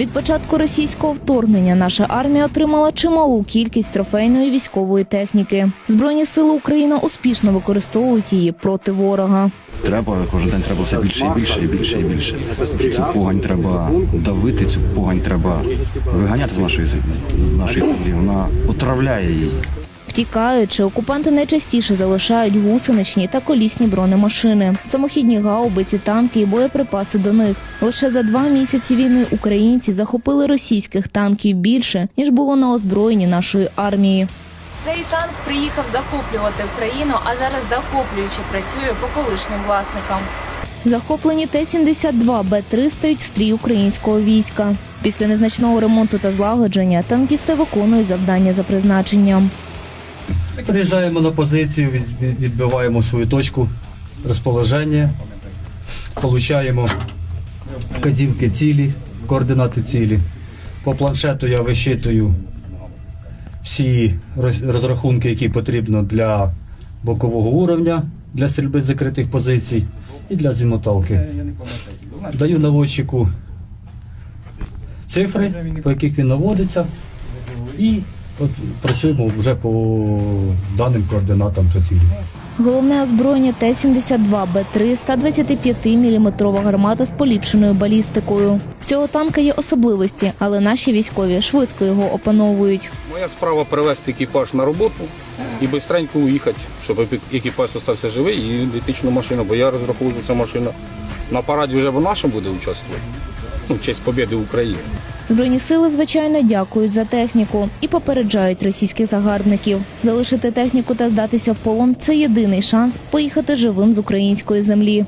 Від початку російського вторгнення наша армія отримала чималу кількість трофейної військової техніки. Збройні сили України успішно використовують її проти ворога. Треба кожен день треба все більше і більше, і більше, і більше. Цю погань треба давити, цю погань треба виганяти з нашої з нашої землі. Вона отравляє її. Втікаючи, окупанти найчастіше залишають гусеничні та колісні бронемашини, самохідні гаубиці, танки і боєприпаси до них. Лише за два місяці війни українці захопили російських танків більше ніж було на озброєнні нашої армії. Цей танк приїхав захоплювати Україну, а зараз захоплюючи працює по колишнім власникам. Захоплені Т-72 Б-3 стають в стрій українського війська. Після незначного ремонту та злагодження танкісти виконують завдання за призначенням. Приїжджаємо на позицію, від- від- відбиваємо свою точку розположення, получаємо вказівки цілі, координати цілі. По планшету я вищитую всі розрахунки, які потрібно для бокового уровня, для стрільби з закритих позицій і для зімоталки. Даю наводчику цифри, по яких він наводиться, і от працюємо вже по даним координатам цілі. Головне озброєння Т-72 Б-3 125-мм гармата з поліпшеною балістикою. В цього танка є особливості, але наші військові швидко його опановують. Моя справа привезти екіпаж на роботу і швидко уїхати, щоб екіпаж залишився живий і ідентичну машину, бо я розраховую, що ця машина на параді вже в нашому буде участвувати. Ну, в честь побіди України. Збройні сили, звичайно, дякують за техніку і попереджають російських загарбників. Залишити техніку та здатися в полон це єдиний шанс поїхати живим з української землі.